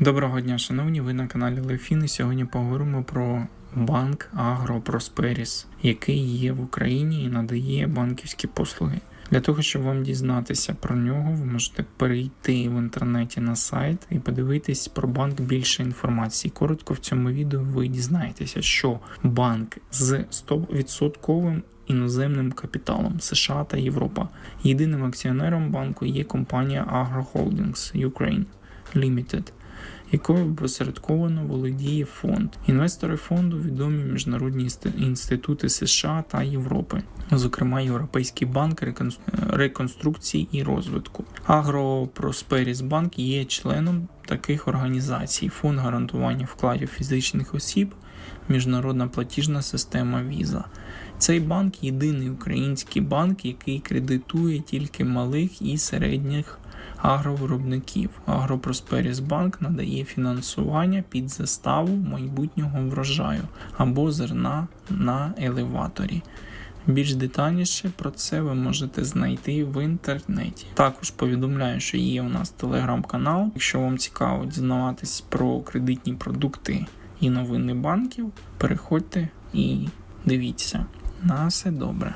Доброго дня, шановні. Ви на каналі Лефін. І сьогодні поговоримо про банк Агро Просперіс, який є в Україні і надає банківські послуги. Для того, щоб вам дізнатися про нього, ви можете перейти в інтернеті на сайт і подивитись про банк більше інформації. Коротко в цьому відео ви дізнаєтеся, що банк з 100% іноземним капіталом США та Європа. Єдиним акціонером банку є компанія Agro Holdings Ukraine Limited якою посередковано володіє фонд. Інвестори фонду відомі міжнародні інститути США та Європи, зокрема Європейський банк реконструкції і розвитку. Агропросперіс Банк є членом таких організацій: Фонд гарантування вкладів фізичних осіб, Міжнародна платіжна система Visa. Цей банк єдиний український банк, який кредитує тільки малих і середніх агровиробників. Агропросперіс Банк надає фінансування під заставу майбутнього врожаю або зерна на елеваторі. Більш детальніше про це ви можете знайти в інтернеті. Також повідомляю, що є у нас телеграм-канал. Якщо вам цікаво дізнаватись про кредитні продукти і новини банків, переходьте і дивіться. На все добре.